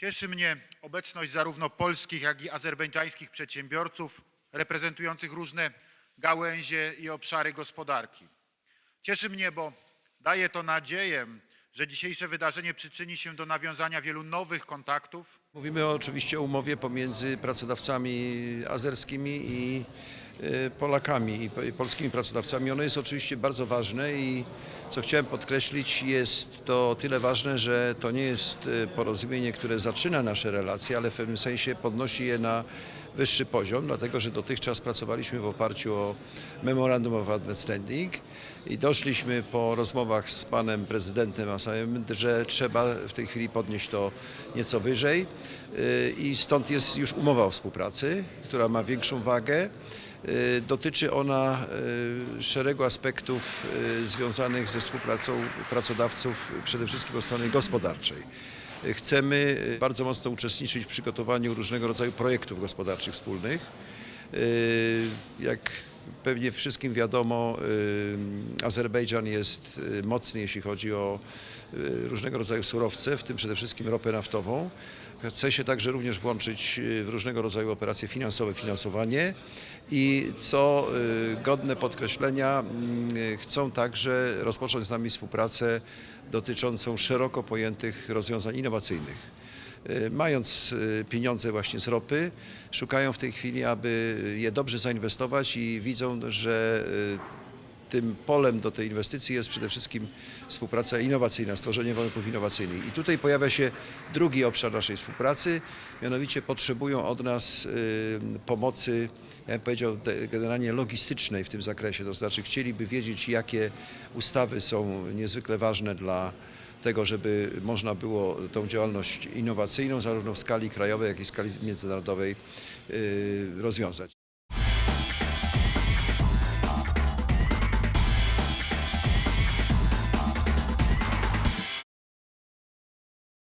Cieszy mnie obecność zarówno polskich, jak i azerbejdżańskich przedsiębiorców reprezentujących różne gałęzie i obszary gospodarki. Cieszy mnie, bo daje to nadzieję, że dzisiejsze wydarzenie przyczyni się do nawiązania wielu nowych kontaktów Mówimy oczywiście o umowie pomiędzy pracodawcami azerskimi i Polakami i po- i polskimi pracodawcami. Ono jest oczywiście bardzo ważne i co chciałem podkreślić, jest to tyle ważne, że to nie jest y, porozumienie, które zaczyna nasze relacje, ale w pewnym sensie podnosi je na wyższy poziom, dlatego że dotychczas pracowaliśmy w oparciu o Memorandum of Understanding i doszliśmy po rozmowach z panem prezydentem Asajem, że trzeba w tej chwili podnieść to nieco wyżej y, i stąd jest już umowa o współpracy, która ma większą wagę. Y, Dotyczy ona y, szeregu aspektów y, związanych ze współpracą pracodawców, przede wszystkim od strony gospodarczej. Chcemy bardzo mocno uczestniczyć w przygotowaniu różnego rodzaju projektów gospodarczych wspólnych. Jak pewnie wszystkim wiadomo, y, Azerbejdżan jest y, mocny, jeśli chodzi o y, różnego rodzaju surowce, w tym przede wszystkim ropę naftową. Chce się także również włączyć w różnego rodzaju operacje finansowe, finansowanie i co godne podkreślenia, chcą także rozpocząć z nami współpracę dotyczącą szeroko pojętych rozwiązań innowacyjnych. Y, Mając y, pieniądze właśnie z ropy, szukają w tej chwili, aby je dobrze zainwestować i widzą, że y, tym polem do tej inwestycji jest przede wszystkim współpraca innowacyjna, stworzenie warunków innowacyjnych. I tutaj pojawia się drugi obszar naszej współpracy, mianowicie potrzebują od nas pomocy, ja bym powiedział, generalnie logistycznej w tym zakresie, to znaczy chcieliby wiedzieć, jakie ustawy są niezwykle ważne dla tego, żeby można było tą działalność innowacyjną zarówno w skali krajowej, jak i w skali międzynarodowej y, rozwiązać.